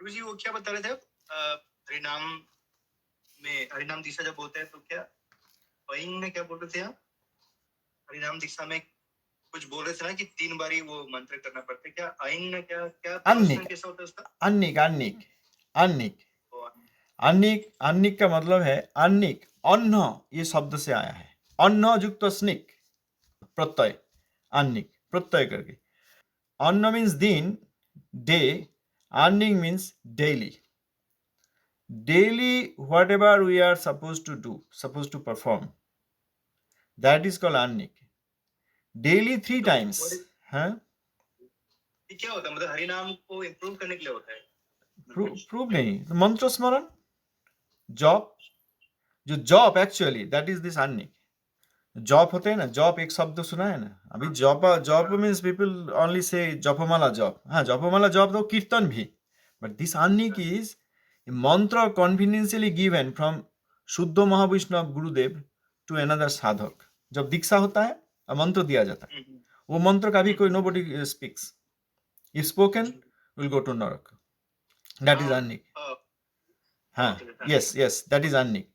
गुरु जी वो क्या बता रहे थे? हरिनाम में हरिनाम दीक्षा जब बोलते हैं तो क्या वहीं में क्या बोल रहे थे आप? हरिनाम दीक्षा में कुछ बोल रहे थे ना कि तीन बारी वो मंत्र करना पड़ता है। क्या आइन में क्या क्या अन्निक। कैसा होता है उसका? अन्निक अन्निक अन्निक वो अन्निक अन्निक का मतलब है अन्निक अन्न ये शब्द से आया है। अन्न युक्त स्निक प्रत्यय। अन्निक प्रत्यय करके। अन्न मीन्स दिन day अन्निक means daily daily whatever we are supposed to do supposed to perform that is called annik daily three times what is- हाँ ये क्या होता है मतलब हरिनाम को इम्प्रूव करने के लिए होता है प्रूव नहीं तो मंत्र स्मरण जॉब जो job actually that is this अन्निक job होते हैं ना जॉब एक शब्द सुना है ना अभी job job means people only say japamala job हाँ जपमाला जॉब तो कीर्तन भी बट दिस अन्निक इज मंत्र कन्वीनियंशियली गिवन फ्रॉम शुद्ध महाविष्णव गुरुदेव टू अनदर साधक जब दीक्षा होता है और मंत्र दिया जाता है हम्म, वो मंत्र कभी कोई nobody speaks if spoken will go to narak that is अन्निक uh, Huh. Okay, huh. Yes, yes, that is Annik.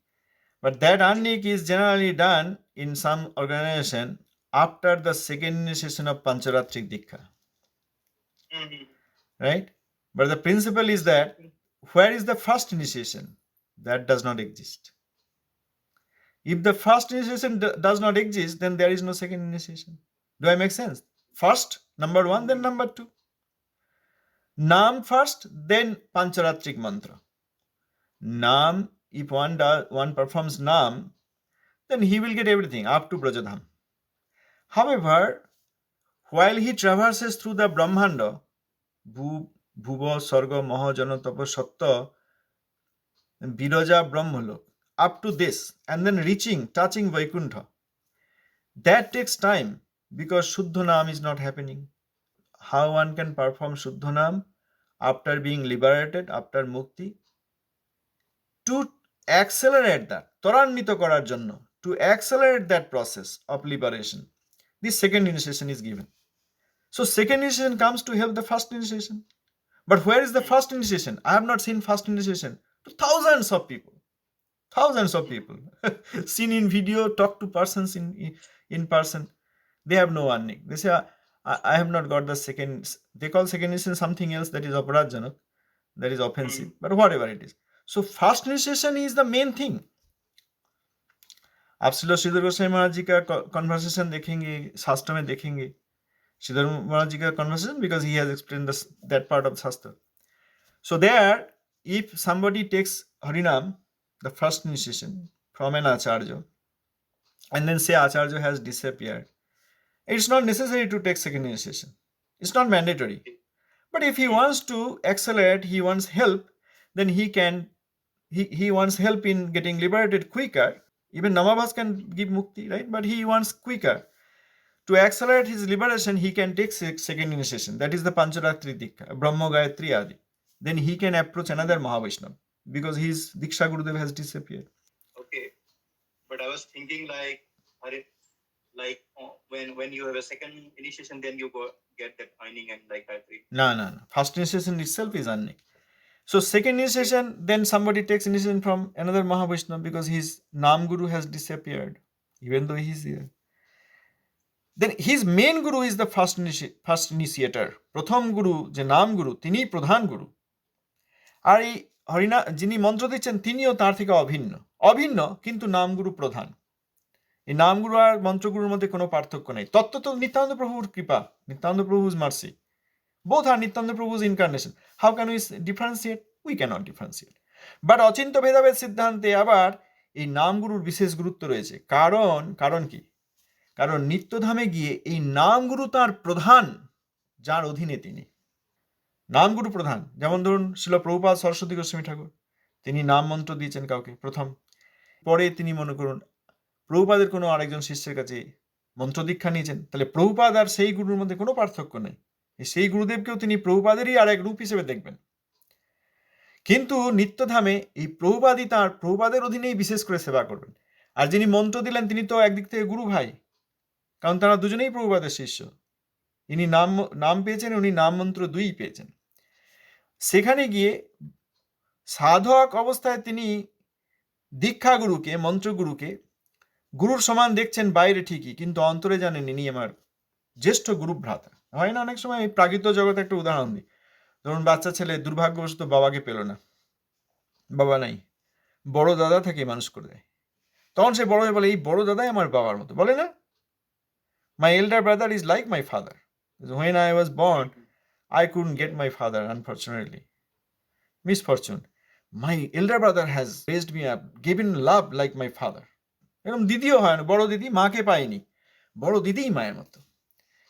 But that unique is generally done in some organization after the second initiation of Pancharatric Dikha. Mm-hmm. Right? But the principle is that where is the first initiation? That does not exist. If the first initiation d- does not exist, then there is no second initiation. Do I make sense? First, number one, then number two. Nam first, then Pancharatric mantra. Nam if one does one performs Nam, then he will get everything up to Brajadham. However, while he traverses through the Brahmanda, Bhu, Bhuva, Sarga, Mahajana, Tapa, Satta, Biraja, Brahmalok, up to this, and then reaching, touching Vaikuntha, that takes time because Shuddha Nam is not happening. How one can perform Shuddha Nam after being liberated, after Mukti? to accelerate that ত্বরান্বিত করার জন্য to accelerate that process of liberation this second initiation is given so second initiation comes to help the first initiation but where is the first initiation i have not seen first initiation to thousands of people thousands of people seen in video talk to persons in in person they have no earning they say I, have not got the second they call second initiation something else that is aparajjanak that is offensive but whatever it is so first initiation is the main thing आप श्रील श्रीधर गोस्वामी महाराज जी का conversation देखेंगे शास्त्र में देखेंगे श्रीधर महाराज जी का conversation because he has explain that part of shastra so there if somebody takes harinam the first initiation from an acharya and then say acharya has disappeared it's not necessary to take second initiation it's not mandatory but if he wants to accelerate he wants help then he can he, he wants help in getting liberated quicker. Even namabhas can give mukti right? But he wants quicker. To accelerate his liberation he can take second initiation. That is the pancharatri dikha brahma gayatri adi. Then he can approach another mahavishnav because his diksha gurudev has disappeared. Okay, but I was thinking like, like uh, when when you have a second initiation, then you go get that finding and like Gayatri. no no no. First initiation itself is annik so second initiation then somebody takes initiation from another mahavishnav because his nam guru has disappeared even though he is here then his main guru is the first initi- first initiator প্রথম গুরু যে নাম গুরু তিনিই প্রধান গুরু আর এই হরিনা যিনি মন্ত্র দিচ্ছেন তিনিও তার থেকে অভিন্ন অভিন্ন কিন্তু নামগুরু প্রধান এই নামগুরু আর মন্ত্রগুরুর মধ্যে কোনো পার্থক্য নেই তত্ত্ব তো নিত্যানন্দ প্রভুর কৃপা Nityananda প্রভুজ mercy both are Nityananda Prabhu's incarnation. How can s- differentiate? We cannot differentiate. But Achinta ভেদাভেদ সিদ্ধান্তে আবার এই নামগুরুর বিশেষ গুরুত্ব রয়েছে। কারণ কারণ কি? কারণ নিত্যধামে গিয়ে এই নামগুরু তার প্রধান, যার অধীনে তিনি। নামগুরু প্রধান, যেমন ধরুন শিল প্রভুপাদ সরস্বতী গোস্বামী ঠাকুর। তিনি নাম মন্ত্র দিয়েছেন কাউকে, প্রথম। পরে তিনি মনে করুন, প্রভুপাদের কোনো আরেকজন শিষ্যের কাছে মন্ত্র দীক্ষা নিয়েছেন। তাহলে প্রভুপাদ আর সেই গুরুর মধ্যে কোনো পার্থক্য নেই। সেই গুরুদেবকেও তিনি প্রভুপাদেরই আর এক রূপ হিসেবে দেখবেন। কিন্তু নিত্যধামে এই প্রভুপাদই তাঁর প্রভুপাদের অধীনেই বিশেষ করে সেবা করবেন। আর যিনি মন্ত্র দিলেন, তিনি তো একদিক থেকে গুরু ভাই, কারণ তারা দুজনেই প্রভুপাদের শিষ্য। ইনি নাম নাম পেয়েছেন, উনি নাম মন্ত্র দুই পেয়েছেন। সেখানে গিয়ে সাধক অবস্থায় তিনি দীক্ষা গুরুকে মন্ত্রগুরুকে গুরুর সমান দেখছেন বাইরে ঠিকই, কিন্তু অন্তরে জানেন ইনি আমার জ্যেষ্ঠ গুরু ভ্রাতা হয় না অনেক সময় এই প্রাকৃত জগতে একটা উদাহরণ দিই। ধরুন বাচ্চা ছেলে দুর্ভাগ্যবশত বাবাকে পেল না। বাবা নাই। বড় দাদা থেকে মানুষ করে দেয়। তখন সে বড় হয়ে বলে এই বড় দাদাই আমার বাবার মতো। বলে না? My elder brother is like my father when I was born I couldn't get my father, unfortunately. Misfortune. My elder brother has raised me up, given love like my father এরকম দিদিও হয় না বড় দিদি মাকে পায়নি। বড় দিদিই মায়ের মতো।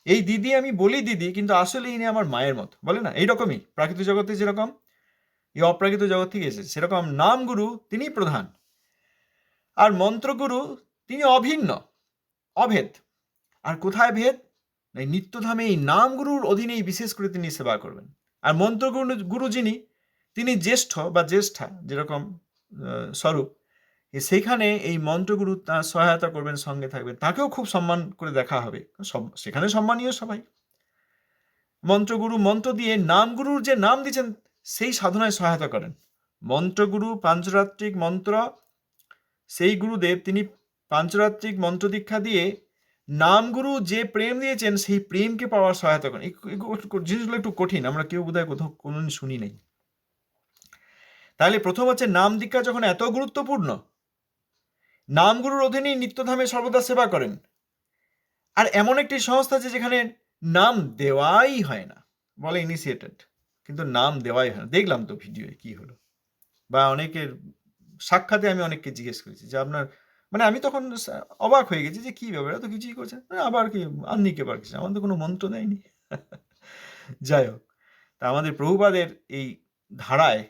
এই দিদি আমি বলি দিদি, কিন্তু আসলে ইনি আমার মায়ের মতো। বলে না? এইরকমই প্রাকৃতিক জগতে যেরকম, এই অপ্রাকৃত জগৎ থেকে এসেছে। সেরকম নামগুরু তিনি প্রধান। আর মন্ত্রগুরু তিনি অভিন্ন, অভেদ। আর কোথায় ভেদ? এই নিত্যধামে এই নামগুরুর অধীনেই বিশেষ করে তিনি সেবা করবেন। আর মন্ত্রগুরু, গুরু যিনি, তিনি জ্যেষ্ঠ বা জ্যেষ্ঠা, যেরকম স্বরূপ এ সেইখানে এই মন্ত্রগুরু তার সহায়তা করবেন, সঙ্গে থাকবেন। তাকেও খুব সম্মান করে দেখা হবে। সব, সেখানে সম্মানীয় সবাই। মন্ত্রগুরু মন্ত্র দিয়ে নামগুরুর যে নাম দিচ্ছেন, সেই সাধনায় সহায়তা করেন। মন্ত্রগুরু পাঞ্চরাত্রিক মন্ত্র, সেই গুরুদেব তিনি পাঞ্চরাত্রিক মন্ত্র দীক্ষা দিয়ে নামগুরু যে প্রেম দিয়েছেন, সেই প্রেমকে পাওয়ার সহায়তা করেন। জিনিসগুলো একটু কঠিন, আমরা কেউ বোধহয় কোথাও কোনোদিন শুনি নাই। তাহলে প্রথম হচ্ছে নাম দীক্ষা যখন এত গুরুত্বপূর্ণ নামগুরুর অধীনেই নিত্যধামে সর্বদা সেবা করেন। আর এমন একটি সংস্থা আছে যেখানে নাম দেওয়াই হয় না। বলে ইনিশিয়েটেড কিন্তু নাম দেওয়াই হয় না। দেখলাম তো ভিডিও কি হলো। বা অনেকের সাক্ষাতে আমি অনেককে জিজ্ঞেস করেছি যে আপনার মানে আমি তখন অবাক হয়ে গেছি যে কি ব্যাপার? তো কিছুই করছে "না, আবার কি আন্নিকে বার কিছু আমাদের কোনো মন্ত্র দেয়নি। যাই হোক। তা আমাদের প্রভুপাদের এই ধারায়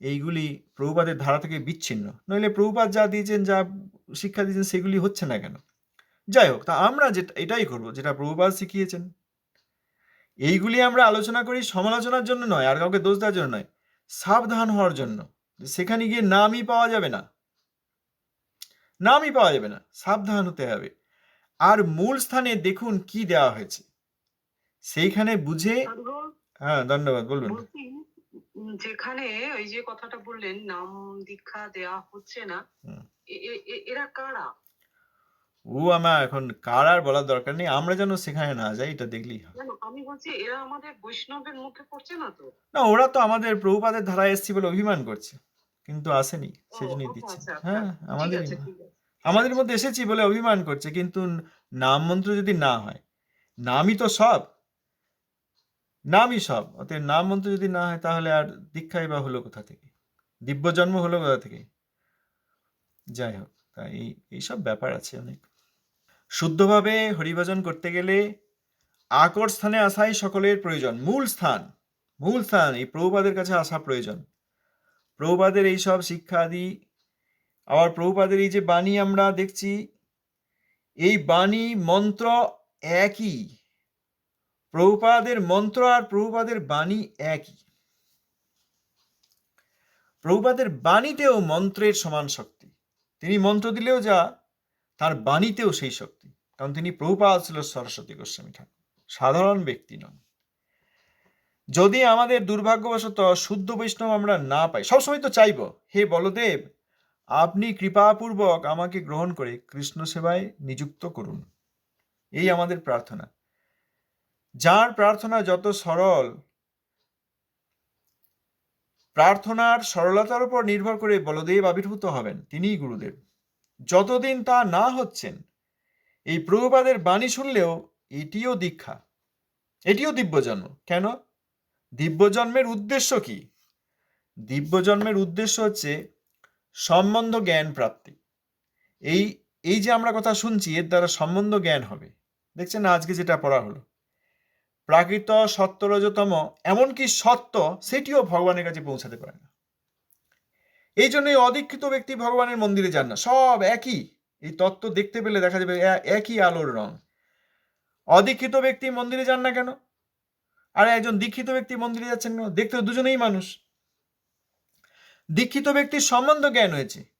এইগুলি প্রভুপাদের ধারা থেকে বিচ্ছিন্ন। নইলে প্রভুপাদ যা দিয়েছেন যা শিক্ষা দিয়েছেন সেগুলি হচ্ছে না কেন? যাই হোক তা আমরা যেটা এটাই করব যেটা প্রভুপাদ শিখিয়েছেন। এইগুলি আমরা আলোচনা করি সমালোচনার জন্য নয় আর কাউকে দোষ দেওয়ার জন্য নয় সাবধান হওয়ার জন্য। সেখানে গিয়ে নামই পাওয়া যাবে না। নামই পাওয়া যাবে না সাবধান হতে হবে। আর মূল স্থানে দেখুন কি দেওয়া হয়েছে। সেইখানে বুঝে হ্যাঁ ধন্যবাদ বলবেন যেখানে ওই যে কথাটা বললেন নাম দীক্ষা দেয়া হচ্ছে না এরা কারা? ও আমার এখন কার আর বলার দরকার নেই আমরা যেন সেখানে না যাই এটা দেখলেই না, আমি বলছি এরা আমাদের বৈষ্ণবের মুখে পড়ছে না তো? না ওরা তো আমাদের প্রভুপাদের ধারায় এসছি বলে অভিমান করছে কিন্তু আসেনি সেজন্যই আচ্ছা, দিচ্ছে। আচ্ছা, আচ্ছা। হ্যাঁ আমাদের ঠিক আছে। আমাদের মধ্যে এসেছি বলে অভিমান করছে কিন্তু নাম মন্ত্র যদি না হয় নামই তো সব। নামই সব, অতএব নাম মন্ত্র যদি না হয়, তাহলে আর দীক্ষাই বা হলো কোথা থেকে? দিব্য জন্ম হলো কোথা থেকে? যাই হোক, তাই এই এইসব ব্যাপার আছে অনেক। শুদ্ধভাবে হরিভজন করতে গেলে আকর স্থানে আসাই সকলের প্রয়োজন। মূল স্থান মূল স্থান, এই প্রভুপাদের কাছে আসা প্রয়োজন। প্রভুপাদের এইসব শিক্ষা আদি, আবার প্রভুপাদের এই যে বাণী আমরা দেখছি, এই বাণী, মন্ত্র একই। প্রভুপাদের মন্ত্র আর প্রভুপাদের বাণী একই। প্রভুপাদের বাণীতেও মন্ত্রের সমান শক্তি। তিনি মন্ত্র দিলেও যা, তার বাণীতেও সেই শক্তি। কারণ তিনি প্রভুপাদ ছিল সরস্বতী গোস্বামী ঠাকুর। সাধারণ ব্যক্তি নন। যদি আমাদের দুর্ভাগ্যবশত শুদ্ধ বৈষ্ণব আমরা না পাই, সবসময় তো চাইব, হে বলদেব, আপনি কৃপাপূর্বক আমাকে গ্রহণ করে কৃষ্ণ সেবায় নিযুক্ত করুন। এই আমাদের প্রার্থনা। যার প্রার্থনা যত সরল, প্রার্থনার সরলতার উপর নির্ভর করে বলদেব আবির্ভূত হবেন, তিনিই গুরুদেব। যতদিন তা না হচ্ছেন, এই প্রভুপাদের বাণী শুনলেও এটিও দীক্ষা, এটিও দিব্যজন্ম। কেন? দিব্যজন্মের উদ্দেশ্য কি? দিব্যজন্মের উদ্দেশ্য হচ্ছে সম্বন্ধ জ্ঞান প্রাপ্তি। এই এই যে আমরা কথা শুনছি, এর দ্বারা সম্বন্ধ জ্ঞান হবে। দেখছেন আজকে যেটা পড়া হলো। প্রাকৃত সত্য রজতম এমনকি সত্য সেটিও ভগবানের কাছে পৌঁছাতে পারে না। এই জন্য অদীক্ষিত ব্যক্তি ভগবানের মন্দিরে যান না। সব একই। এই তত্ত্ব দেখতে পেলে দেখা যাবে একই আলোর রং। অদীক্ষিত ব্যক্তি মন্দিরে যান না কেন? আর একজন দীক্ষিত ব্যক্তি মন্দিরে যাচ্ছেন কেন? দেখতে দুজনেই মানুষ। দীক্ষিত ব্যক্তির সম্বন্ধ জ্ঞান হয়েছে।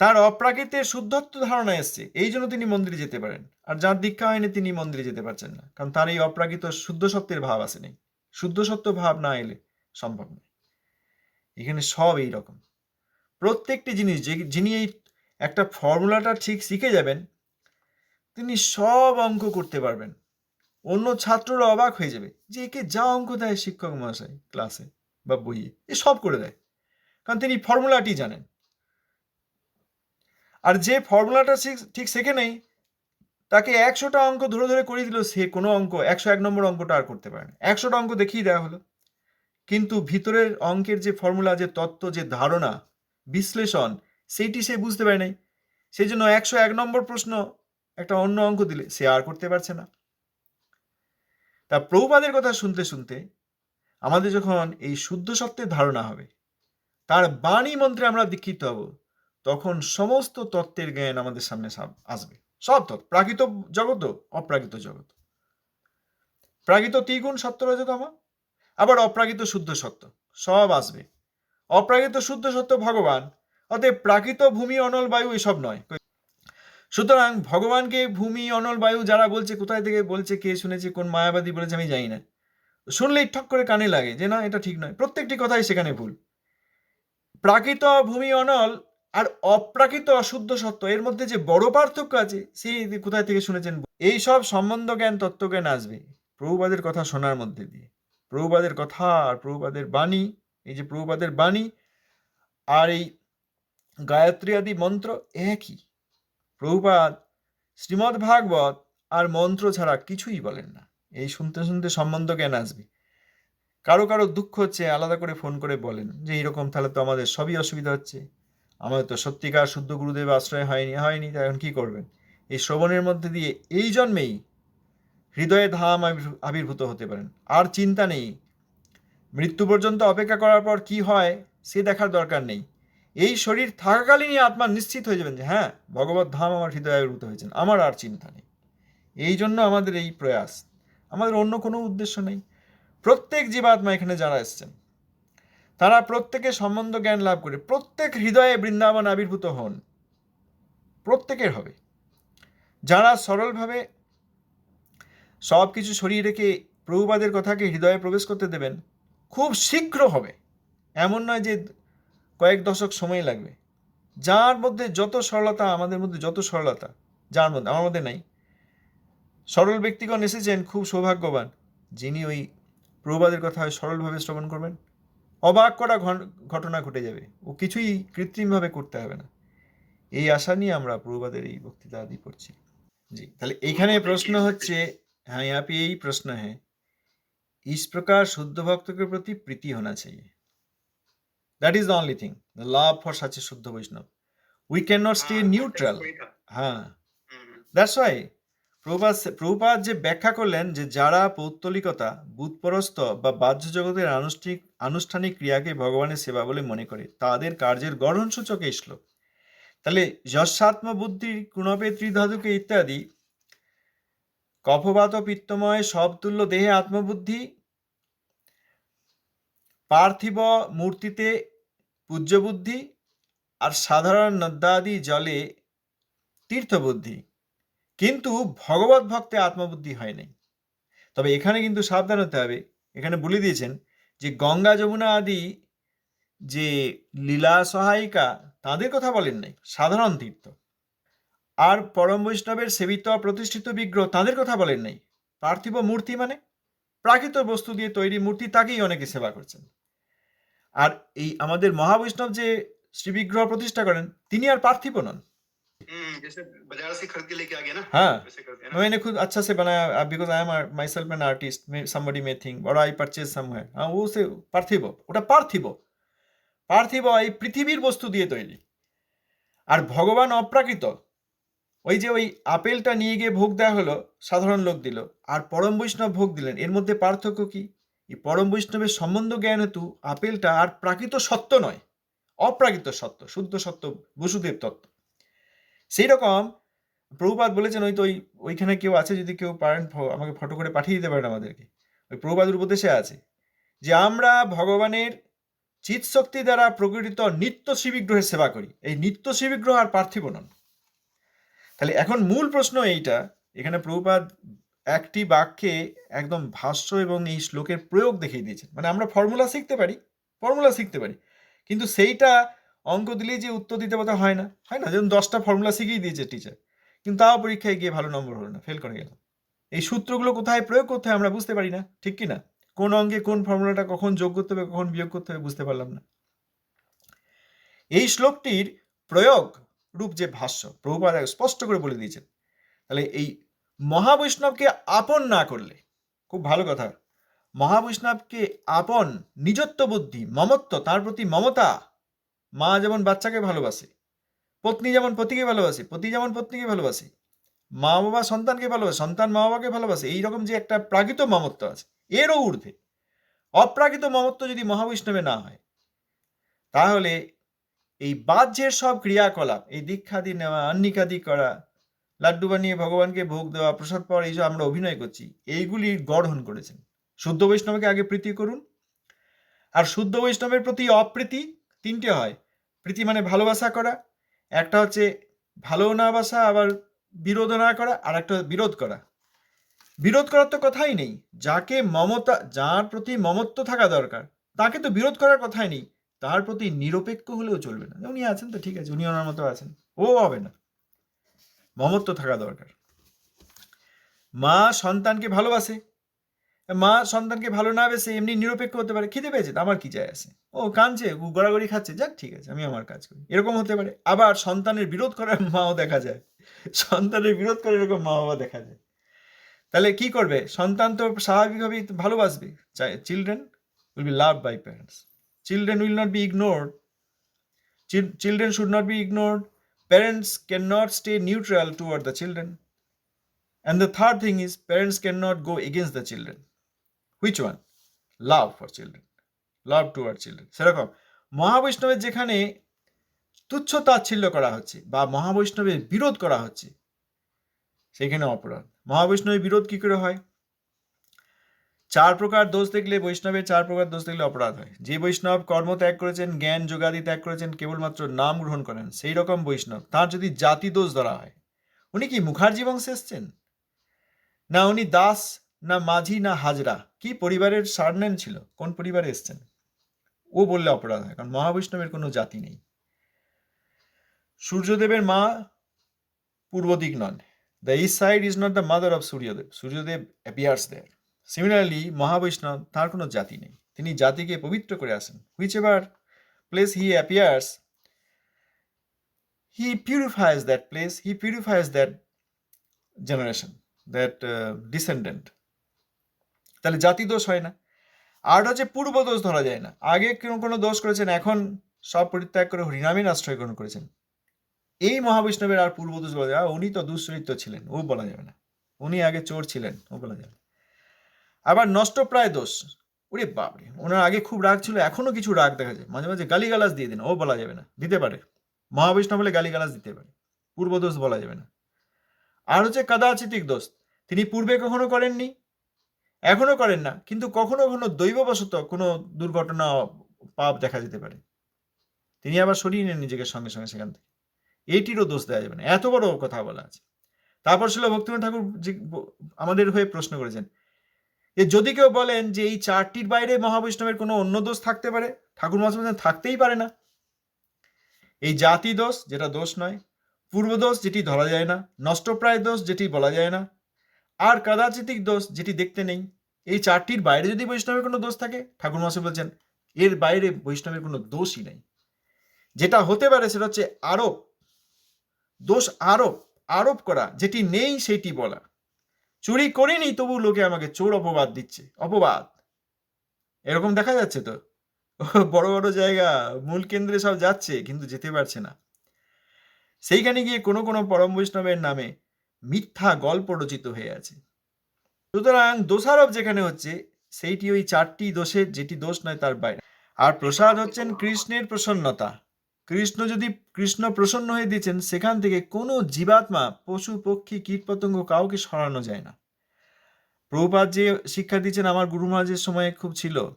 তার অপ্রাকৃতের শুদ্ধত্ব ধারণা এসছে। এই জন্য তিনি মন্দিরে যেতে পারেন। আর যার দীক্ষা হয়নি, তিনি মন্দিরে যেতে পারছেন না। কারণ তার এই অপ্রাকৃত শুদ্ধ সত্যের ভাব আসেনি শুদ্ধ সত্য ভাব না এলে সম্ভব নয়। এখানে সব এই রকম। প্রত্যেকটি জিনিস যে, যিনি এই একটা ফর্মুলাটা ঠিক শিখে যাবেন, তিনি সব অঙ্ক করতে পারবেন। অন্য ছাত্ররা অবাক হয়ে যাবে যে একে যা অঙ্ক দেয় শিক্ষক মহাশয় ক্লাসে বা বইয়ে, এ সব করে দেয়। কারণ তিনি ফর্মুলাটি জানেন। আর যে ফর্মুলাটা ঠিক- শেখে নেই তাকে একশোটা অঙ্ক ধরে ধরে করিয়ে দিল সে কোনো অঙ্ক, একশো এক নম্বর অঙ্কটা আর করতে পারে না একশোটা অঙ্ক দেখিয়ে দেওয়া হলো। কিন্তু ভিতরের অঙ্কের যে ফর্মুলা, যে তত্ত্ব, যে ধারণা, বিশ্লেষণ, সেইটি সে বুঝতে পারে নাই। সেই জন্য একশো এক নম্বর প্রশ্ন একটা অন্য অঙ্ক দিলে সে আর করতে পারছে না। তা প্রভুপাদের কথা শুনতে শুনতে আমাদের যখন এই শুদ্ধ সত্যের ধারণা হবে, তার বাণী মন্ত্রে আমরা দীক্ষিত হব। তখন সমস্ত তত্ত্বের জ্ঞান আমাদের সামনে সাব- আসবে। সব তত্ত্ব, প্রাকৃত জগৎ অপ্রাকৃত জগৎ। প্রাকৃত ত্রিগুণ সত্য রজতমা আবার অপ্রাকৃত শুদ্ধ সত্য সব আসবে। অপ্রাকৃত শুদ্ধ সত্য ভগবান, অতএব প্রাকৃত ভূমি, অনল বায়ু এসব নয়। সুতরাং ভগবানকে ভূমি, অনল বায়ু যারা বলছে, কোথায় থেকে বলছে, কে শুনেছে, কোন মায়াবাদী বলেছে, আমি জানি না। শুনলেই ঠক করে কানে লাগে যে না, এটা ঠিক নয়। প্রত্যেকটি কথাই সেখানে ভুল। প্রাকৃত ভূমি, অনল আর অপ্রাকৃত অশুদ্ধ সত্য, এর মধ্যে যে বড় পার্থক্য আছে সে কোথায় থেকে শুনেছেন? এই সব সম্বন্ধ জ্ঞান, তত্ত্বজ্ঞান আসবে প্রভুবাদের কথা শোনার মধ্যে দিয়ে। প্রভুবাদের কথা আর প্রভুবাদের বাণী, এই যে প্রভুবাদের বাণী আর এই গায়ত্রী আদি মন্ত্র একই। প্রভুপাদ, শ্রীমদ্ ভাগবত আর মন্ত্র ছাড়া কিছুই বলেন না। এই শুনতে শুনতে সম্বন্ধ জ্ঞান আসবে। কারও কারও দুঃখ হচ্ছে, আলাদা করে ফোন করে বলেন যে, এইরকম তাহলে তো আমাদের সবই অসুবিধা হচ্ছে। আমাদের তো সত্যিকার শুদ্ধ গুরুদেব আশ্রয় হয়নি হয়নি, তা এখন কী করবেন? এই শ্রবণের মধ্যে দিয়ে এই জন্মেই হৃদয়ে ধাম আবির্ভূ- আবির্ভূত হতে পারেন। আর চিন্তা নেই, মৃত্যু পর্যন্ত অপেক্ষা করার পর কি হয়, সে দেখার দরকার নেই। এই শরীর থাকাকালীনই আত্মা নিশ্চিত হয়ে যাবেন যে হ্যাঁ ভগবত ধাম আমার হৃদয়ে আবির্ভূত হয়েছেন, আমার আর চিন্তা নেই। এই জন্য আমাদের এই প্রয়াস। আমাদের অন্য কোনো উদ্দেশ্য নেই। প্রত্যেক জীবাত্মা এখানে যারা এসছেন তারা প্রত্যেকে সম্বন্ধ জ্ঞান লাভ করে, প্রত্যেক হৃদয়ে বৃন্দাবন আবির্ভূত হন। প্রত্যেকের হবে। যারা সরলভাবে সব কিছু সরিয়ে রেখে প্রভুবাদের কথাকে হৃদয়ে প্রবেশ করতে দেবেন, খুব শীঘ্র হবে। এমন নয় যে কয়েক দশক সময় লাগবে। যার মধ্যে যত সরলতা, আমাদের মধ্যে যত সরলতা, যার মধ্যে, আমার মধ্যে নাই। সরল ব্যক্তিগণ এসেছেন, খুব সৌভাগ্যবান। যিনি ওই প্রভুবাদের কথা সরলভাবে শ্রবণ করবেন অবাক করা ঘন- ঘটনা ঘটে যাবে ও কিছুই কৃত্রিমভাবে করতে হবে না এই আশা নিয়ে আমরা প্রভুবাদের এই বক্তৃতা আদি করছি जी তাহলে এইখানে প্রশ্ন হচ্ছে हाँ यहाँ पे यही प्रश्न है इस प्रकार शुद्ध भक्तों के प्रति प्रीति होना चाहिए that is the only thing the love for such a shuddha Vaishnava we can not stay neutral हाँ দ্যাটস ওয়াই প্রভুপাদ প্রভুপাদ যে ব্যাখ্যা করলেন যে যারা পৌত্তলিকতা বুধপরস্ত বা বাহ্য জগতের আনুষ্ঠানিক আনুষ্ঠানিক ক্রিয়াকে ভগবানের সেবা বলে মনে করে। তাদের কার্যের গঠনসূচক এই শ্লোক। তাহলে যশাত্ম বুদ্ধি কুণপে ত্রিধাতুকে ইত্যাদি, কফবাত পিত্তময়, সবতুল্য দেহে আত্মবুদ্ধি, পার্থিব মূর্তিতে পূজ্য বুদ্ধি আর সাধারণ নদ্যাদি জলে তীর্থবুদ্ধি। কিন্তু ভগবত ভক্তে আত্মবুদ্ধি হয় নাই। তবে এখানে কিন্তু সাবধান হতে হবে। এখানে বলে দিয়েছেন যে গঙ্গা যমুনা আদি যে লীলা সহায়িকা, তাদের কথা বলেন নাই, সাধারণ তীর্থ। আর পরম বৈষ্ণবের সেবিত প্রতিষ্ঠিত বিগ্রহ, তাদের কথা বলেন নাই। পার্থিব মূর্তি মানে? প্রাকৃত বস্তু দিয়ে তৈরি মূর্তি, তাকেই অনেকে সেবা করছেন। আর এই আমাদের মহাবৈষ্ণব যে শ্রীবিগ্রহ প্রতিষ্ঠা করেন, তিনি আর পার্থিব নন। जैसे बाजार से खरीद के लेके आ गया ना हाँ वैसे करते हैं ना मैंने खुद अच्छा से बनाया because I am myself an artist somebody may think और आई परचेज समवेयर हाँ वो সে পার্থিব ওটা পার্থিব পার্থিব এই পৃথিবীর বস্তু দিয়ে তৈরি আর ভগবান অপ্রাকৃত ওই যে ওই আপেলটা নিয়ে গিয়ে ভোগ দেওয়া হলো সাধারণ লোক দিল আর পরম বৈষ্ণব ভোগ দিলেন এর মধ্যে পার্থক্য কি এই পরম বৈষ্ণবের সম্বন্ধ জ্ঞান হেতু আপেলটা আর প্রাকৃত সত্য নয় অপ্রাকৃত সত্য শুদ্ধ সত্য বসুদেব তত্ত্ব সেই রকম প্রভুপাত বলেছেন, ওই তো ওই, ওইখানে কেউ আছে, যদি কেউ পারেন আমাকে ফটো করে পাঠিয়ে দিতে পারেন আমাদেরকে। ওই প্রভুপাদের উপদেশে আছে যে, আমরা ভগবানের চিৎ শক্তি দ্বারা প্রকৃত নিত্য শিবিগ্রহের সেবা করি। এই নিত্য শিবিগ্রহ আর পার্থিব নন। তাহলে এখন মূল প্রশ্ন এইটা, এখানে প্রভুপাদ একটি বাক্যে একদম ভাষ্য এবং এই শ্লোকের প্রয়োগ দেখিয়ে দিয়েছেন। মানে আমরা ফর্মুলা শিখতে পারি, ফর্মুলা শিখতে পারি। কিন্তু সেইটা অঙ্ক দিলেই যে উত্তর দিতে পারতে হয় না। হয় না? যেমন দশটা ফর্মুলা শিখিয়ে দিয়েছে টিচার কিন্তু তাও পরীক্ষায় গিয়ে ভালো নম্বর হলো না। ফেল করে গেলাম। এই সূত্রগুলো কোথায় প্রয়োগ করতে হয় আমরা বুঝতে পারি না। ঠিক কি না? কোন অঙ্কে কোন ফর্মুলাটা কখন যোগ করতে হবে, কখন বিয়োগ করতে হবে বুঝতে পারলাম না। এই শ্লোকটির প্রয়োগ রূপ যে ভাষ্য, প্রভুপাদ স্পষ্ট করে বলে দিয়েছেন। তাহলে এই মহাবৈষ্ণবকে আপন না করলে, খুব ভালো কথা। মহাবৈষ্ণবকে আপন, নিজত্ব বুদ্ধি, মমত্ব, তার প্রতি মমতা মা যেমন বাচ্চাকে ভালোবাসে, পত্নী যেমন পতিকে ভালোবাসে, পতি যেমন পত্নীকে ভালোবাসে, মা বাবা সন্তানকে ভালোবাসে, সন্তান মা বাবাকে ভালোবাসে, এইরকম যে একটা প্রাকৃত মমত্ব আছে, এরও ঊর্ধ্বে। অপ্রাকৃত মমত্ব যদি মহাবৈষ্ণবে না হয়, তাহলে এই বাহ্যের সব ক্রিয়াকলাপ, এই দীক্ষাদি নেওয়া অন্নিকাদি করা, লাড্ডু বানিয়ে ভগবানকে ভোগ দেওয়া, প্রসাদ পাওয়ার এইসব আমরা অভিনয় করছি, এইগুলি গঠন করেছেন। শুদ্ধ বৈষ্ণবকে আগে প্রীতি করুন, আর শুদ্ধ বৈষ্ণবের প্রতি অপ্রীতি তিনটে হয়। প্রীতি মানে ভালোবাসা করা, একটা হচ্ছে ভালো না বাসা, আবার বিরোধ না করা, আর একটা বিরোধ করা। বিরোধ করার তো কথাই নেই। যাকে মমতা, যার প্রতি মমত্ব থাকা দরকার, তাকে তো বিরোধ করার কথাই নেই। তার প্রতি নিরপেক্ষ হলেও চলবে না। উনি আছেন তো, ঠিক আছে, উনি ওনার মতো আছেন। ও হবে না। মমত্ব থাকা দরকার। মা সন্তানকে ভালোবাসে মা সন্তানকে ভালো না বেসে এমনি নিরপেক্ষ হতে পারে, খিদে পেয়েছে আমার কি যায় আছে? ও কাঁদছে ও গড়াগড়ি খাচ্ছে, যাক ঠিক আছে আমি আমার কাজ করি। এরকম হতে পারে, আবার সন্তানের বিরোধ করার মাও দেখা যায়, সন্তানের বিরোধ করে এরকম মা বাবা দেখা যায়। তাহলে কি করবে? সন্তান তো স্বাভাবিকভাবেই ভালোবাসবে children will be love by parents children will not be ignored, Chil- children should not be ignored, parents cannot stay the toward the the third thing is parents cannot go go the the children one love for children love to toward children সেরকম মহাবৈষ্ণবের যেখানে তুচ্ছ তাচ্ছিল্য করা হচ্ছে বা মহাবৈষ্ণবের বিরোধ করা হচ্ছে, সেখানে অপরাধ। মহাবৈষ্ণবের বিরোধ কি করে হয়? চার প্রকার দোষ দেখলে বৈষ্ণবের চার প্রকার দোষ দেখলে অপরাধ হয়। যে বৈষ্ণব কর্ম ত্যাগ করেছেন, জ্ঞান যোগাদি ত্যাগ করেছেন, কেবলমাত্র নাম গ্রহণ করেন, সেই রকম বৈষ্ণব, তার যদি জাতি দোষ ধরা হয়, উনি কি মুখার্জি বংশে এসছেন না, উনি দাস না মাঝি, না হাজরা, কি পরিবারের সারনেম ছিল? কোন পরিবারে এসছেন? ও বললে অপরাধ হয়, কারণ মহাবৈষ্ণবের কোনো জাতি নেই। সূর্যদেবের মা পূর্ব দিক নন। The east side is not the mother of Suryadev Suryadev appears there similarly Mahavaishnava তার কোনো জাতি নেই। তিনি জাতিকে পবিত্র করে আসেন। Whichever place he appears he purifies that place he purifies that generation that descendant তাহলে জাতি দোষ হয় না। আর হচ্ছে পূর্ব দোষ ধরা যায় না। আগে কোনো কোনো দোষ করেছেন, এখন সব পরিত্যাগ করে হরিনামের আশ্রয় গ্রহণ করেছেন। এই মহাবৈষ্ণবের আর পূর্ব দোষ বলা যায় উনি তো দুশ্চরিত্র ছিলেন, ও বলা যাবে না। উনি আগে চোর ছিলেন, ও বলা যাবে। আবার নষ্টপ্রায় দোষ, ওরে বাপরে, ওনার আগে খুব রাগ ছিল এখনও কিছু রাগ দেখা যায়। মাঝে মাঝে গালিগালাজ দিয়ে দিন, ও বলা যাবে না। দিতে পারে। মহাবৈষ্ণব বলে গালিগালাজ দিতে পারে। পূর্ব দোষ বলা যাবে না। আর হচ্ছে কাদাচিতিক দোষ, তিনি পূর্বে কখনো করেননি এখনও করেন না, কিন্তু কখনো কখনো দৈববশত কোনো দুর্ঘটনা পাপ দেখা যেতে পারে। তিনি আবার সরিয়ে নেন নিজেকে সঙ্গে সঙ্গে সেখান থেকে। এইটিরও দোষ দেওয়া যাবে না। এত বড় কথা বলা আছে। তারপর ছিল ভক্তিনাথ ঠাকুর আমাদের হয়ে প্রশ্ন করেছেন, যে যদি কেউ বলেন যে এই চারটির বাইরে মহাবৈষ্ণবের কোনো অন্য দোষ থাকতে পারে, ঠাকুর বলছেন, থাকতেই পারে না। এই জাতি দোষ, যেটা দোষ নয়, পূর্ব দোষ, যেটি ধরা যায় না, নষ্টপ্রায় দোষ, যেটি বলা যায় না আর কাদাচিতিক দোষ যেটি দেখতে নেই, এই চারটির বাইরে যদি বৈষ্ণবের কোনো দোষ থাকে, ঠাকুর মহাশয় বলছেন, এর বাইরে বৈষ্ণবের কোনো দোষই নেই। যেটা হতে পারে সেটা হচ্ছে আরোপ। দোষ আরোপ আরোপ করা, যেটি নেই সেটি বলা। চুরি করিনি, তবু লোকে আমাকে চোর অপবাদ দিচ্ছে। অপবাদ। এরকম দেখা যাচ্ছে তো? বড় বড় জায়গা, মূল কেন্দ্রে সব যাচ্ছে, কিন্তু যেতে পারছে না। সেইখানে গিয়ে কোনো কোনো পরম বৈষ্ণবের নামে মিথ্যা গল্প রচিত হয়ে আছে। সুতরাং দোষারোপ যেখানে হচ্ছে, সেইটি ওই চারটি দোষের, যেটি দোষ নয় তার বাইরে। আর প্রসাদ হচ্ছেন কৃষ্ণের প্রসন্নতা। কৃষ্ণ যদি কৃষ্ণ প্রসন্ন হয়ে দিয়েছেন সেখান থেকে কোনো জীবাত্মা, পশু, পক্ষী, কীটপতঙ্গ কাউকে সরানো যায় না। প্রভুপাদ যে শিক্ষা দিয়েছেন আমার গুরু মহারাজের সময় খুব ছিল।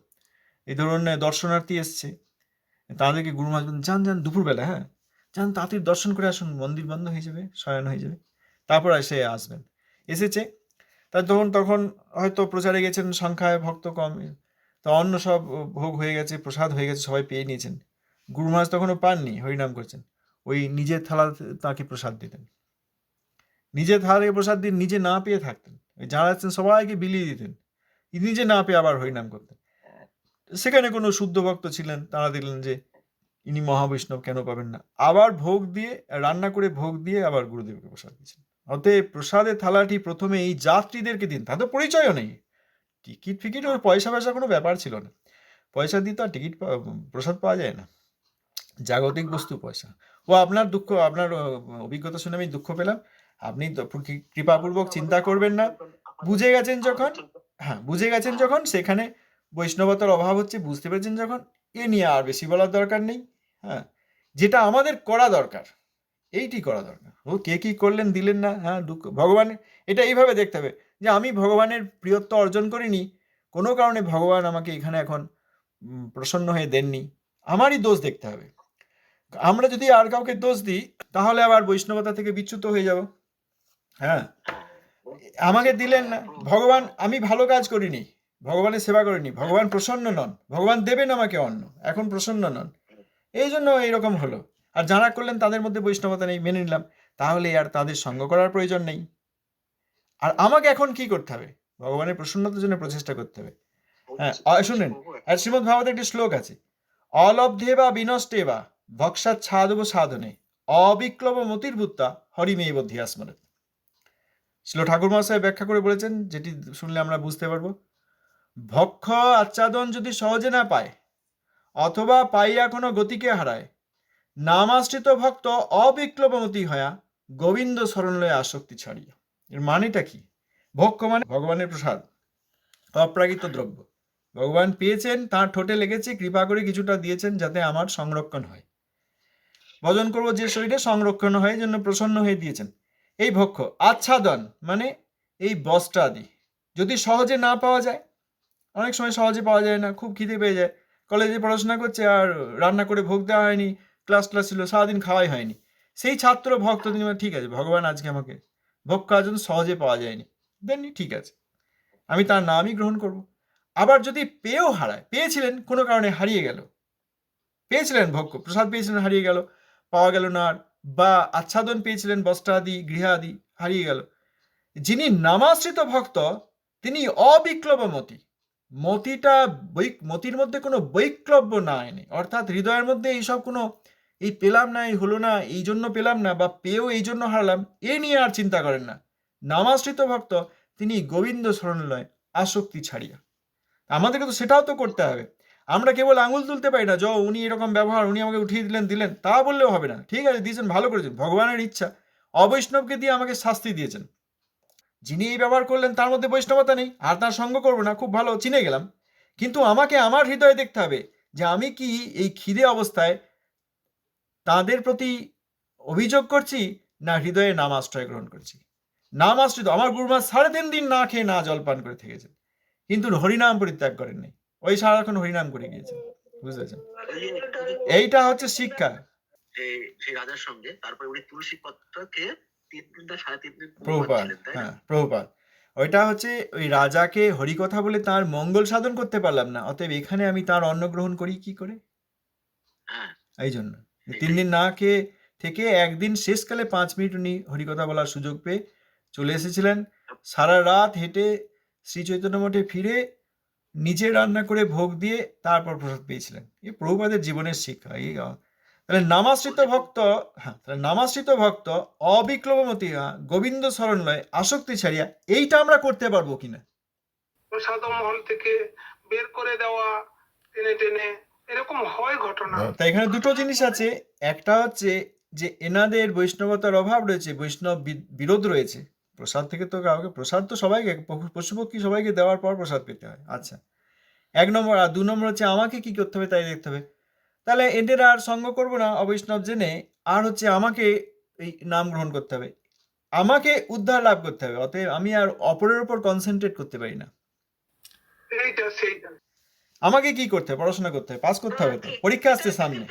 এই ধরুন দর্শনার্থী এসছে। তাদেরকে গুরু মহারাজ যান যান, দুপুরবেলা হ্যাঁ? যান, তাড়াতাড়ি দর্শন করে আসুন, মন্দির বন্ধ হয়ে যাবে, শয়ন হয়ে যাবে। তারপর এসে আসবেন। এসেছে। তা তখন তখন হয়তো প্রচারে গেছেন, সংখ্যায় ভক্ত কম। তো অন্য সব ভোগ হয়ে গেছে, প্রসাদ হয়ে গেছে, সবাই পেয়ে নিয়েছেন। গুরু মহারাজ তখনও পাননি, হরিনাম করছেন। ওই নিজের থালা তাকে প্রসাদ দিতেন। নিজের থালায় প্রসাদ দিয়ে নিজে না পেয়ে থাকতেন। যারা আছেন সবাইকে বিলিয়ে দিতেন। নিজে না পেয়ে আবার হরিনাম করতেন। সেখানে কোনো শুদ্ধ ভক্ত ছিলেন, তারা দেখলেন যে ইনি মহাবৈষ্ণব, কেন পাবেন না। আবার ভোগ দিয়ে, রান্না করে ভোগ দিয়ে আবার গুরুদেবকে প্রসাদ দিয়েছেন। অতএব প্রসাদের থালাটি প্রথমে এই যাত্রীদেরকে দিন। তাদের পরিচয়ও নেই। টিকিট ফিকিট ওর পয়সা পয়সা কোনো ব্যাপার ছিল না। পয়সা দিয়ে তো আর টিকিট প্রসাদ পাওয়া যায় না। জাগতিক বস্তু পয়সা। ও আপনার দুঃখ, আপনার অভিজ্ঞতা শুনে আমি দুঃখ পেলাম। আপনি কৃপাপূর্বক চিন্তা করবেন না। বুঝে গেছেন যখন হ্যাঁ বুঝে গেছেন যখন, সেখানে বৈষ্ণবতার অভাব হচ্ছে, বুঝতে পেরেছেন যখন। এ নিয়ে আর বেশি বলার দরকার নেই। হ্যাঁ যেটা আমাদের করা দরকার। এইটি করা দরকার। ও কে কি করলেন, দিলেন না হ্যাঁ দুঃখ, ভগবান, এটা এইভাবে দেখতে হবে যে আমি ভগবানের প্রিয়ত্ব অর্জন করিনি, কোনো কারণে ভগবান আমাকে এখানে এখন প্রসন্ন হয়ে দেননি। আমারই দোষ দেখতে হবে। আমরা যদি আর কাউকে দোষ দিই, তাহলে আবার বৈষ্ণবতা থেকে বিচ্যুত হয়ে যাব। হ্যাঁ আমাকে দিলেন না। ভগবান, আমি ভালো কাজ করিনি। ভগবানের সেবা করিনি। ভগবান প্রসন্ন নন। ভগবান দেবেন আমাকে অন্ন। এখন প্রসন্ন নন। এই জন্য এইরকম হলো। আর যারা করলেন তাদের মধ্যে বৈষ্ণবতা নেই মেনে নিলাম। তাহলে আর তাদের সঙ্গ করার প্রয়োজন নেই। আর আমাকে এখন কি করতে হবে? ভগবানের প্রসন্নতার জন্য প্রচেষ্টা করতে হবে। হ্যাঁ, শুনেন। আর শ্রীমদ ভাগবত একটি শ্লোক আছে। অলব্ধে বা বিনষ্টে বা ভক্ষাৎ ছাদব সাধনে অবিক্লব মতির্ভূত্তা হরিমেয় ধ্যাসমরে শিল ঠাকুর মহাশয় ব্যাখ্যা করে বলেছেন যেটি শুনলে আমরা বুঝতে পারব। ভক্ষ আচ্ছাদন যদি সহজে না পায় অথবা পাইয়া কোনো গতিকে হারায় নামাশ্রিত ভক্ত অবিক্লবমতি হয়া গোবিন্দ স্মরণলয়ে আসক্তি ছাড়িয়া। এর মানেটা কি? ভক্ষ মানে ভগবানের প্রসাদ, অপ্রাকৃত দ্রব্য। ভগবান পেয়েছেন, তার ঠোঁটে লেগেছে, কৃপা করে কিছুটা দিয়েছেন যাতে আমার সংরক্ষণ হয়। ভজন করব যে শরীরে সংরক্ষণ হয়, জন্য প্রসন্ন হয়ে দিয়েছেন। এই ভক্ষ, আচ্ছাদন মানে এই বস্ত্র আদি, যদি সহজে না পাওয়া যায়, অনেক সময় সহজে পাওয়া যায় না, খুব খিদে পেয়ে যায়। কলেজে পড়াশোনা করছে আর রান্না করে ভোগ দেওয়া হয়নি ক্লাস ক্লাস ছিল, সারাদিন খাওয়াই হয়নি। সেই ছাত্র ভক্ত তিনি ঠিক আছে, ভগবান আজকে আমাকে ভোগ খাওয়ার জন্য সহজে পাওয়া যায়নি। দেননি ঠিক আছে, আমি তার নামই গ্রহণ করব। আবার যদি পেয়েও হারায়, পেয়েছিলেন, কোনো কারণে হারিয়ে গেল। পেয়েছিলেন ভক্ষ প্রসাদ পেয়েছিলেন, হারিয়ে গেল। পাওয়া গেল না আর, বা আচ্ছাদন পেয়েছিলেন, বস্ত্রাদি, গৃহাদি, হারিয়ে গেল। যিনি নামাশ্রিত ভক্ত, তিনি অবিক্লবমতি। মতিটা বৈ মতির মধ্যে কোনো বৈক্লব্য না এনে অর্থাৎ হৃদয়ের মধ্যে এইসব কোনো এই পেলাম না, এই হলো না, এই জন্য পেলাম না বা পেয়েও এই জন্য হারালাম, এ নিয়ে আর চিন্তা করেন না। নামাশ্রিত ভক্ত, তিনি গোবিন্দ স্মরণলয় আসক্তি ছাড়িয়া। আমাদেরকে তো সেটাও তো করতে হবে। আমরা কেবল আঙুল তুলতে পারি না য উনি এরকম ব্যবহার, উনি আমাকে উঠিয়ে দিলেন দিলেন, তা বললেও হবে না। ঠিক আছে, দিয়েছেন, ভালো করেছেন, ভগবানের ইচ্ছা। অবৈষ্ণবকে দিয়ে আমাকে শাস্তি দিয়েছেন। যিনি এই ব্যবহার করলেন, তার মধ্যে বৈষ্ণবতা নেই, আর তার সঙ্গ করব না, খুব ভালো, চিনে গেলাম। কিন্তু আমাকে আমার হৃদয়ে দেখতে হবে যে আমি কি এই খিদে অবস্থায় তাদের প্রতি অভিযোগ করছি না হৃদয়ে নাম আশ্রয় গ্রহণ করছি। নাম আশ্রিত আমার গুরুমা সাড়ে তিন দিন না খেয়ে না জলপান করে থেকেছেন। কিন্তু হরিনাম পরিত্যাগ করেননি। ওই সারাক্ষণ হরিনাম করে গিয়েছেন। বুঝতেছেন এইটা হচ্ছে শিক্ষা। সেই রাজার সঙ্গে তারপরে উনি তুলসী পত্রকে প্রভুপাত হ্যাঁ প্রভুপাত ওইটা হচ্ছে ওই রাজাকে হরিকথা বলে তার মঙ্গল সাধন করতে পারলাম না অতএব এখানে আমি তার অন্ন গ্রহণ করি কি করে? হ্যাঁ। এই জন্য তিন দিন না খেয়ে থেকে একদিন শেষকালে পাঁচ মিনিট উনি হরিকথা বলার সুযোগ পেয়ে চলে এসেছিলেন। সারা রাত হেঁটে শ্রী চৈতন্য মঠে ফিরে নিজে রান্না করে ভোগ দিয়ে তারপর প্রসাদ পেয়েছিলেন। এ প্রভুপাদের জীবনের শিক্ষা। এই তাহলে নামাশ্রিত ভক্ত হ্যাঁ তাহলে নামাশ্রিত ভক্ত অবিক্লবমতি গোবিন্দ স্মরণলয় আসক্তি ছাড়িয়া এইটা আমরা করতে পারব কিনা? প্রসাদ মহল থেকে বের করে দেওয়া টেনে টেনে এরকম হয় ঘটনা। তাই এখানে দুটো জিনিস আছে। একটা হচ্ছে যে এনাদের বৈষ্ণবতার অভাব রয়েছে বৈষ্ণব বিরোধ রয়েছে। প্রসাদ থেকে তো কাউকে প্রসাদ তো সবাইকে পশুপক্ষী সবাইকে দেওয়ার পর প্রসাদ পেতে হয়। আচ্ছা। এক নম্বর আর দু নম্বর হচ্ছে আমাকে কি করতে হবে তাই দেখতে হবে। তাহলে এদের আর সঙ্গ করব না অবৈষ্ণব জেনে আর হচ্ছে আমাকে এই নাম গ্রহণ করতে হবে। আমাকে উদ্ধার লাভ করতে হবে অতএব আমি আর অপরের উপর কনসেন্ট্রেট করতে পারি না। সেইটা। আমাকে কি করতে হবে পড়াশোনা করতে হবে পাস করতে হবে তো? পরীক্ষা আসছে সামনে।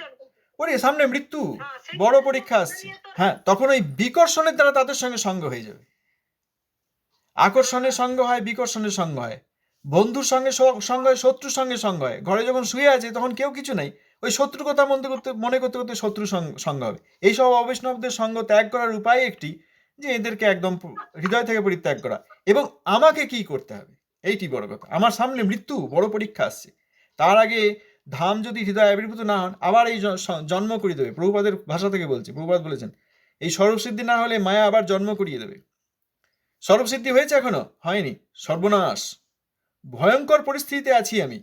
ওরে সামনে মৃত্যু? হ্যাঁ, বড় পরীক্ষা আসছে। হ্যাঁ তখন ওই বিকর্ষণের দ্বারা তাদের সঙ্গে সঙ্গ হয়ে যাবে। আকর্ষণের সঙ্গ হয় বিকর্ষণের সঙ্গ হয়। বন্ধুর সঙ্গে সঙ্গ হয় শত্রুর সঙ্গে সঙ্গ হয়। ঘরে যখন শুয়ে আছে তখন কেউ কিছু নেই। ওই শত্রুর কথা মনে করতে মনে করতে করতে শত্রু সঙ্গ- সঙ্গ হবে। এইসব অবৈষ্ণবদের সঙ্গ ত্যাগ করার উপায় একটি যে এদেরকে একদম হৃদয় থেকে পরিত্যাগ করা। এবং আমাকে কি করতে হবে? এইটি বড় কথা। আমার সামনে মৃত্যু বড় পরীক্ষা আসছে। তার আগে ধাম যদি হৃদয় আবির্ভূত না হন, আবার এই জন্ম করিয়ে দেবে। প্রভুপাদের ভাষা থেকে বলছে, প্রভুপাদ বলেছেন, এই সর্বসিদ্ধি না হলে মায়া আবার জন্ম করিয়ে দেবে। সর্বসিদ্ধি হয়েছে এখনও? হয়নি। সর্বনাশ। ভয়ঙ্কর পরিস্থিতিতে আছি আমি।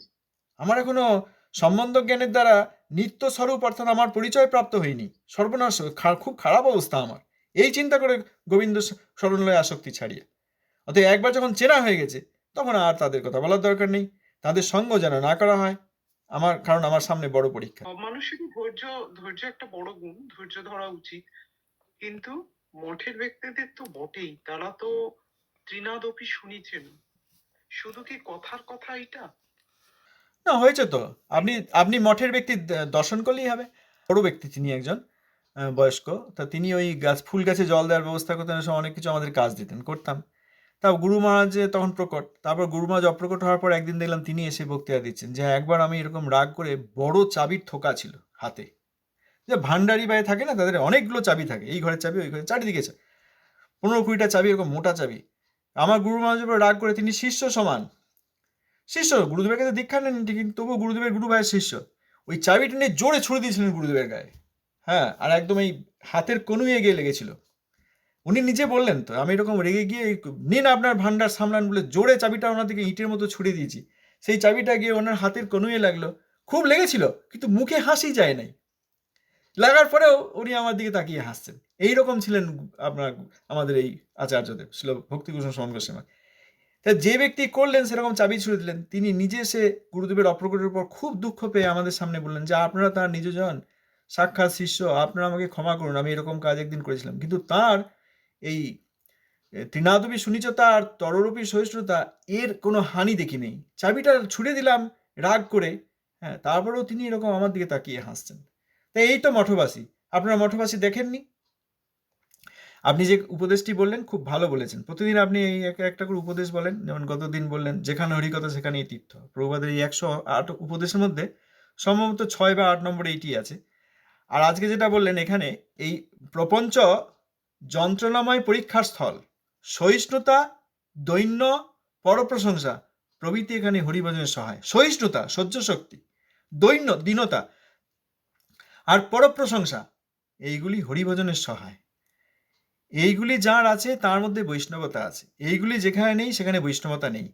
আমার এখনও সম্বন্ধ জ্ঞানের দ্বারা নিত্য স্বরূপ অর্থাৎ আমার পরিচয় প্রাপ্ত হয়নি। সর্বনাশ খুব খারাপ অবস্থা আমার। এই চিন্তা করে গোবিন্দ স্মরণলয় আসক্তি ছাড়িয়ে। অতএব একবার যখন চেনা হয়ে গেছে, তখন আর তাদের কথা বলার দরকার নেই। তাদের সঙ্গ যেন না করা হয় আমার কারণ আমার সামনে বড় পরীক্ষা। মানুষেরই ধৈর্য ধৈর্য একটা বড় গুণ ধৈর্য ধরা উচিত। কিন্তু মঠের ব্যক্তিদের তো বটেই তারা তো ত্রিনাদপি শুনেছেন। শুধু কি কথার কথা এটা? না হয়েছে তো। আপনি আপনি মঠের ব্যক্তি দর্শন করলেই হবে। বড় ব্যক্তি তিনি একজন বয়স্ক। তা তিনি ওই গাছ ফুল গাছে জল দেওয়ার ব্যবস্থা করতেন অনেক কিছু আমাদের কাজ দিতেন করতাম। তা গুরু মহারাজ তখন প্রকট। তারপর গুরু মহারাজ অপ্রকট হওয়ার পর একদিন দেখলাম তিনি এসে বক্তৃতা দিচ্ছেন যে, একবার আমি এরকম রাগ করে বড় চাবির থোকা ছিল হাতে। যে ভান্ডারি বাই থাকে না, তাদের অনেকগুলো চাবি থাকে। এই ঘরের চাবি, ওই ঘরের চারিদিকে পনেরো কুড়িটা চাবি, এরকম মোটা চাবি। আমার গুরু মহারাজের উপর রাগ করে তিনি শিষ্য সমান। শিষ্য, গুরুদেবের কাছে দীক্ষা নেন ঠিকই তবুও গুরুদেবের গুরু ভাইয়ের শিষ্য। ওই চাবিটা নিয়ে জোরে ছুড়ে দিয়েছিলেন গুরুদেবের গায়ে। হ্যাঁ আর একদম এই হাতের কনুয়ে গিয়ে লেগেছিল। উনি নিজে বললেন তো, আমি এরকম রেগে গিয়ে নিন আপনার ভান্ডার সামলান বলে জোরে চাবিটা ওনার দিকে ইটের মতো ছুড়ে দিয়েছি। সেই চাবিটা গিয়ে ওনার হাতের কনুয়ে লাগল। খুব লেগেছিল, কিন্তু মুখে হাসি যায় নাই। লাগার পরেও উনি আমার দিকে তাকিয়ে হাসছেন। এই রকম ছিলেন আপনার, আমাদের এই আচার্যদেব ছিল ভক্তিভূষণ সমান গোস্বামী তা যে ব্যক্তি করলেন সেরকম চাবি ছুড়ে দিলেন, তিনি নিজে সে গুরুদেবের অপ্রকটের উপর খুব দুঃখ পেয়ে আমাদের সামনে বললেন, যে আপনারা তার নিজজন সাক্ষাৎ শিষ্য, আপনারা আমাকে ক্ষমা করুন, আমি এরকম কাজ একদিন করেছিলাম। কিন্তু তার এই তৃণাদবী সুনিচতা আর তররূপী সহিষ্ণুতা এর কোনো হানি দেখি নেই। চাবিটা ছুড়ে দিলাম, রাগ করে হ্যাঁ তারপরেও তিনি এরকম আমার দিকে তাকিয়ে হাসছেন। তাই এই তো মঠবাসী। আপনারা মঠবাসী দেখেননি? আপনি যে উপদেশটি বললেন, খুব ভালো বলেছেন। প্রতিদিন আপনি এই একটা করে উপদেশ বলেন, যেমন গতদিন বললেন, যেখানে হরিকথা সেখানেই তীর্থ। প্রভুপাদের এই একশো আট উপদেশের মধ্যে সম্ভবত ছয় বা আট নম্বর এইটি আছে। আর আজকে যেটা বললেন, এখানে এই প্রপঞ্চ যন্ত্রণাময় পরীক্ষার স্থল। সহিষ্ণুতা, দৈন্য, পরপ্রশংসা প্রভৃতি এখানে হরিভজনের সহায়। সহিষ্ণুতা সহ্য শক্তি দৈন্য, দীনতা আর পরপ্রশংসা, এইগুলি হরিভজনের সহায়। এইগুলি যার আছে, তার মধ্যে বৈষ্ণবতা আছে। এইগুলি যেখানে নেই, সেখানে বৈষ্ণবতা নেই।